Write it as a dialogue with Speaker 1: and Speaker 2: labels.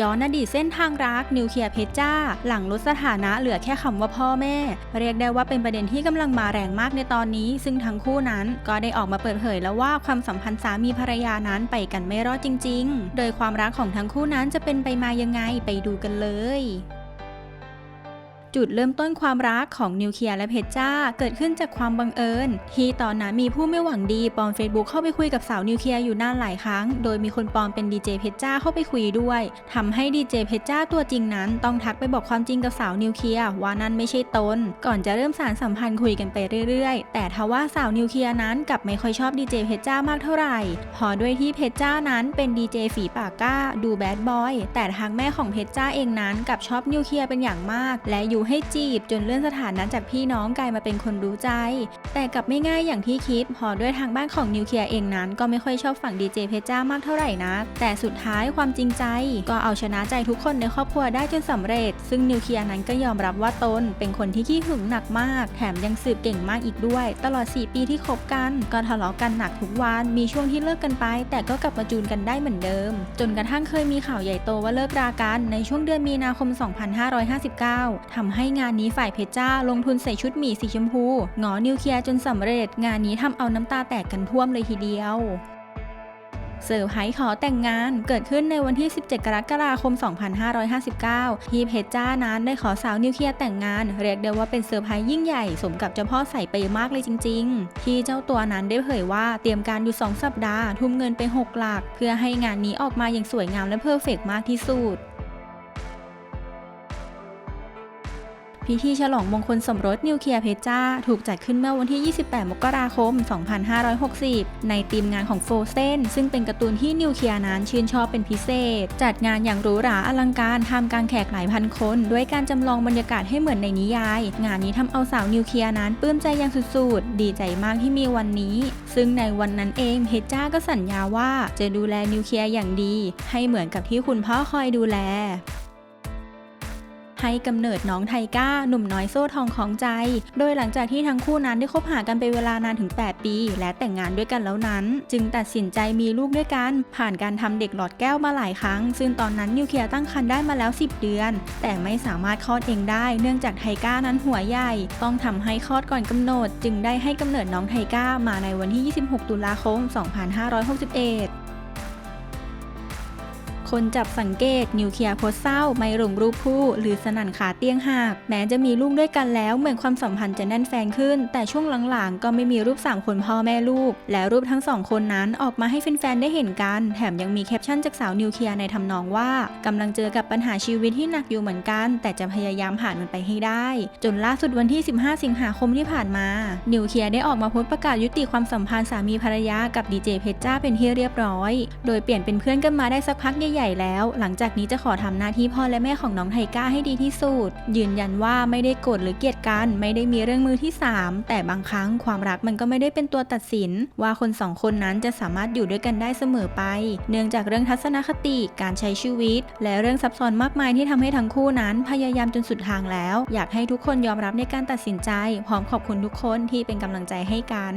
Speaker 1: ย้อนอดีตเส้นทางรักนิวเคลียร์เพชรจ้า หลังลดสถานะเหลือแค่คำว่าพ่อแม่ เรียกได้ว่าเป็นประเด็นที่กำลังมาแรงมากในตอนนี้ ซึ่งทั้งคู่นั้นก็ได้ออกมาเปิดเผยแล้วว่าความสัมพันธ์สามีภรรยานั้นไปกันไม่รอดจริง ๆ โดยความรักของทั้งคู่นั้นจะเป็นไปมายังไงไปดูกันเลย จุดเริ่มต้นความรักของนิวเคลียร์และเพชจ้า เกิดขึ้นจากความบังเอิญ ที่ตอนนั้นมีผู้ไม่หวังดีปลอม Facebook เข้าไปคุยกับสาวนิวเคลียร์อยู่นานหลายครั้ง โดยมีคนปลอมเป็นดีเจเพชจ้าเข้าไปคุยด้วยทำให้ดีเจเพชจ้าตัวจริงนั้น ต้องทักไปบอกความจริงกับสาวนิวเคลียร์ว่านั่นไม่ใช่ตน ก่อนจะเริ่มสารสัมพันธ์คุยกันไปเรื่อยๆ แต่ทว่าสาวนิวเคลียร์นั้นกลับไม่ค่อยชอบดีเจเพชจ้ามากเท่าไหร่เพอด้วยที่เพชจ้านั้นเป็นดีเจฝีปากกล้า ดูแบดบอย แต่ทางแม่ของเพชจ้าเองนั้นกลับชอบนิวเคลียร์เป็นอย่างมาก และอยู่ให้จีบจนเลื่อนสถานะจากพี่น้องกลายมาเป็นคนรู้ใจ แต่กลับไม่ง่ายอย่างที่คิดพอด้วยทางบ้านของนิวเคลียร์เองนั้น ก็ไม่ค่อยชอบฝั่งดีเจเพจ้ามากเท่าไหร่นะแต่สุดท้ายความจริงใจ ก็เอาชนะใจทุกคนในครอบครัวได้จนสำเร็จ ซึ่งนิวเคลียร์นั้นก็ยอมรับว่าตน เป็นคนที่ขี้หึงหนักมาก แถมยังสืบเก่งมากอีกด้วย ตลอด 4 ปีที่คบกัน ก็ทะเลาะกันหนักทุกวัน มีช่วงที่เลิกกันไป แต่ก็กลับมาจูนกันได้เหมือนเดิม จนกระทั่งเคยมีข่าวใหญ่โตว่าเลิกรากันในช่วงเดือนมีนาคม 2559ทำให้งานนี้ฝ่ายเพชรจ้าลงทุนใส่ชุดหมีสีชมพูหงอนิวเคลียร์จนสำเร็จ งานนี้ทำเอาน้ำตาแตกกันท่วมเลยทีเดียวเซอร์ไพรส์ขอแต่งงานเกิดขึ้นในวันที่ 17 กรกฎาคม 2559 ที่เพชรจ้านั้นได้ขอสาวนิวเคลียร์แต่งงาน เรียกได้ว่าเป็นเซอร์ไพรส์ยิ่งใหญ่ สมกับเจ้าพ่อใส่ไปมากเลยจริง ๆ ที่เจ้าตัวนั้นได้เผยว่าเตรียมการอยู่ 2 สัปดาห์ ทุ่มเงินไป 6 หลัก เพื่อให้งานนี้ออกมาอย่างสวยงามและเพอร์เฟกต์มากที่สุด พิธีฉลองมงคลสมรสนิวเคลียร์เพจ้า ถูกจัดขึ้นเมื่อวันที่ 28 มกราคม 2560 ในทีมงานของโฟเซนซึ่งเป็นการ์ตูนที่นิวเคลียร์นั้นชื่นชอบเป็นพิเศษ จัดงานอย่างหรูหราอลังการทำกลางแขกหลายพันคน ด้วยการจำลองบรรยากาศให้เหมือนในนิยาย งานนี้ทำเอาสาวนิวเคลียร์นั้นปลื้มใจอย่างสุดๆ ดีใจมากที่มีวันนี้ ซึ่งในวันนั้นเองเพจ้าก็สัญญาว่าจะดูแลนิวเคลียร์อย่างดี ให้เหมือนกับที่คุณพ่อคอยดูแล ให้กำเนิดน้องไทก้า หนุ่มน้อยโซ่ทองของใจ โดยหลังจากที่ทั้งคู่นั้นได้คบหากันเป็นเวลานานถึง 8 ปี และแต่งงานด้วยกันแล้วนั้น จึงตัดสินใจมีลูกด้วยกัน ผ่านการทำเด็กหลอดแก้วมาหลายครั้ง ซึ่งตอนนั้นนิวเคลียร์ตั้งครรภ์ได้มาแล้ว 10 เดือน แต่ไม่สามารถคลอดเองได้ เนื่องจากไทก้านั้นหัวใหญ่ ต้องทำให้คลอดก่อนกำหนด จึงได้ให้กำเนิดน้องไทก้ามาในวันที่ 26 ตุลาคม 2561 คนจับสังเกต นิวเคลียร์โพสเศร้าไม่หลงรูปคู่หรือสนั่นขาเตียงหักแม้จะมีลูกด้วยกันแล้วเหมือนความสัมพันธ์จะแน่นแฟนขึ้น แต่ช่วงหลังๆ ก็ไม่มีรูป 3 คนพ่อแม่ลูก และรูปทั้งสองคนนั้นออกมาให้แฟนๆได้เห็นกัน แถมยังมีแคปชั่นจากสาวนิวเคลียร์ในทำนองว่ากำลังเจอกับปัญหาชีวิตที่หนักอยู่เหมือนกัน แต่จะพยายามผ่านมันไปให้ได้ จนล่าสุดวันที่ 15 สิงหาคมที่ผ่านมา นิวเคลียร์ได้ออกมาโพสต์ประกาศยุติความสัมพันธ์สามีภรรยากับดีเจเพชรจ้าเป็นที่เรียบร้อย โดยเปลี่ยนเป็นเพื่อนกันมาได้สักพักใหญ่ๆแล้ว หลังจากนี้จะขอทำหน้าที่พ่อและแม่ของน้องไทก้าให้ดีที่สุด ยืนยันว่าไม่ได้โกรธหรือเกลียดกัน ไม่ได้มีเรื่องมือที่ 3 แต่บางครั้งความรักมันก็ไม่ได้เป็นตัวตัดสิน ว่าคนสองคนนั้นจะสามารถอยู่ด้วยกันได้เสมอไป เนื่องจากเรื่องทัศนคติ การใช้ชีวิต และเรื่องซับซ้อนมากมายที่ทำให้ทั้งคู่นั้นพยายามจนสุดทางแล้ว อยากให้ทุกคนยอมรับในการตัดสินใจ พร้อมขอบคุณทุกคนที่เป็นกำลังใจให้กัน